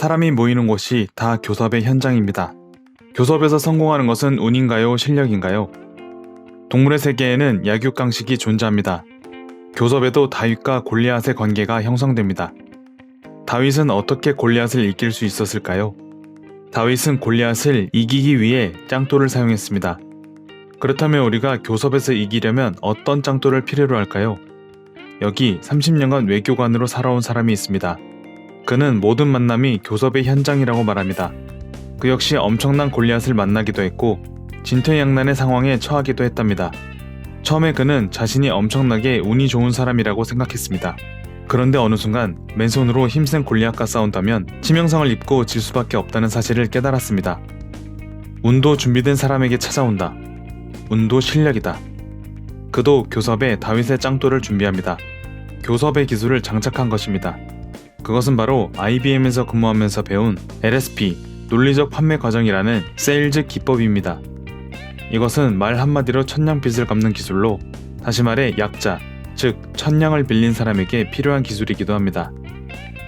사람이 모이는 곳이 다 교섭의 현장입니다. 교섭에서 성공하는 것은 운인가요, 실력인가요? 동물의 세계에는 약육강식이 존재합니다. 교섭에도 다윗과 골리앗의 관계가 형성됩니다. 다윗은 어떻게 골리앗을 이길 수 있었을까요? 다윗은 골리앗을 이기기 위해 짱돌을 사용했습니다. 그렇다면 우리가 교섭에서 이기려면 어떤 짱돌을 필요로 할까요? 여기 30년간 외교관으로 살아온 사람이 있습니다. 그는 모든 만남이 교섭의 현장이라고 말합니다. 그 역시 엄청난 골리앗을 만나기도 했고 진퇴양난의 상황에 처하기도 했답니다. 처음에 그는 자신이 엄청나게 운이 좋은 사람이라고 생각했습니다. 그런데 어느 순간 맨손으로 힘센 골리앗과 싸운다면 치명상을 입고 질 수밖에 없다는 사실을 깨달았습니다. 운도 준비된 사람에게 찾아온다. 운도 실력이다. 그도 교섭에 다윗의 짱돌을 준비합니다. 교섭의 기술을 장착한 것입니다. 그것은 바로 IBM에서 근무하면서 배운 LSP, 논리적 판매 과정이라는 세일즈 기법입니다. 이것은 말 한마디로 천냥빚을 갚는 기술로 다시 말해 약자, 즉 천냥을 빌린 사람에게 필요한 기술이기도 합니다.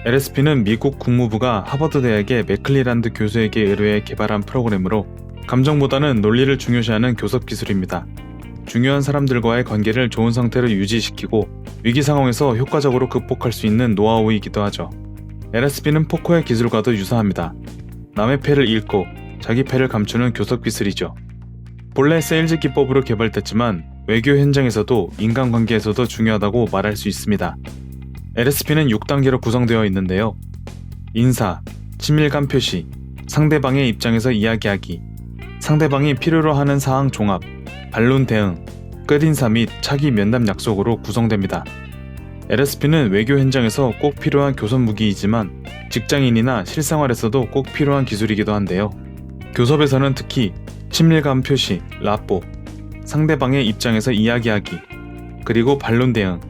LSP는 미국 국무부가 하버드 대학의 맥클리란드 교수에게 의뢰해 개발한 프로그램으로 감정보다는 논리를 중요시하는 교섭 기술입니다. 중요한 사람들과의 관계를 좋은 상태로 유지시키고 위기 상황에서 효과적으로 극복할 수 있는 노하우이기도 하죠. LSP는 포커의 기술과도 유사합니다. 남의 패를 읽고 자기 패를 감추는 교섭 기술이죠. 본래 세일즈 기법으로 개발됐지만 외교 현장에서도 인간관계에서도 중요하다고 말할 수 있습니다. LSP는 6단계로 구성되어 있는데요. 인사, 친밀감 표시, 상대방의 입장에서 이야기하기, 상대방이 필요로 하는 사항 종합, 반론 대응, 끝인사 및 차기 면담 약속으로 구성됩니다. LSP는 외교 현장에서 꼭 필요한 교섭 무기이지만 직장인이나 실생활에서도 꼭 필요한 기술이기도 한데요. 교섭에서는 특히 친밀감 표시, 라뽀, 상대방의 입장에서 이야기하기, 그리고 반론 대응,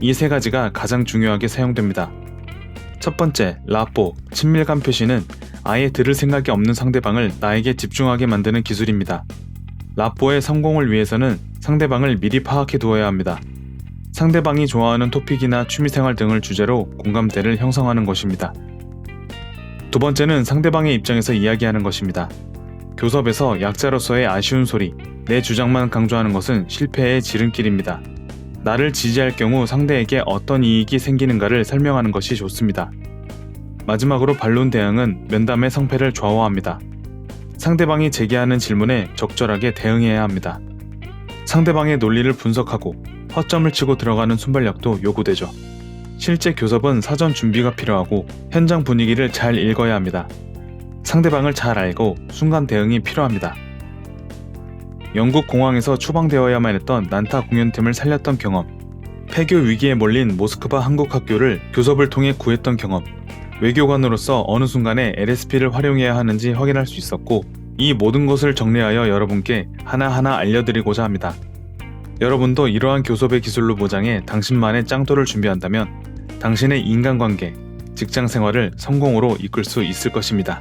이 세 가지가 가장 중요하게 사용됩니다. 첫 번째, 라뽀, 친밀감 표시는 아예 들을 생각이 없는 상대방을 나에게 집중하게 만드는 기술입니다. 라뽀의 성공을 위해서는 상대방을 미리 파악해 두어야 합니다. 상대방이 좋아하는 토픽이나 취미생활 등을 주제로 공감대를 형성하는 것입니다. 두 번째는 상대방의 입장에서 이야기하는 것입니다. 교섭에서 약자로서의 아쉬운 소리, 내 주장만 강조하는 것은 실패의 지름길입니다. 나를 지지할 경우 상대에게 어떤 이익이 생기는가를 설명하는 것이 좋습니다. 마지막으로 반론 대응은 면담의 성패를 좌우합니다. 상대방이 제기하는 질문에 적절하게 대응해야 합니다. 상대방의 논리를 분석하고 허점을 치고 들어가는 순발력도 요구되죠. 실제 교섭은 사전 준비가 필요하고 현장 분위기를 잘 읽어야 합니다. 상대방을 잘 알고 순간 대응이 필요합니다. 영국 공항에서 추방되어야만 했던 난타 공연팀을 살렸던 경험, 폐교 위기에 몰린 모스크바 한국 학교를 교섭을 통해 구했던 경험, 외교관으로서 어느 순간에 LSP를 활용해야 하는지 확인할 수 있었고, 이 모든 것을 정리하여 여러분께 하나하나 알려드리고자 합니다. 여러분도 이러한 교섭의 기술로 보장해 당신만의 짱돌을 준비한다면 당신의 인간관계, 직장 생활을 성공으로 이끌 수 있을 것입니다.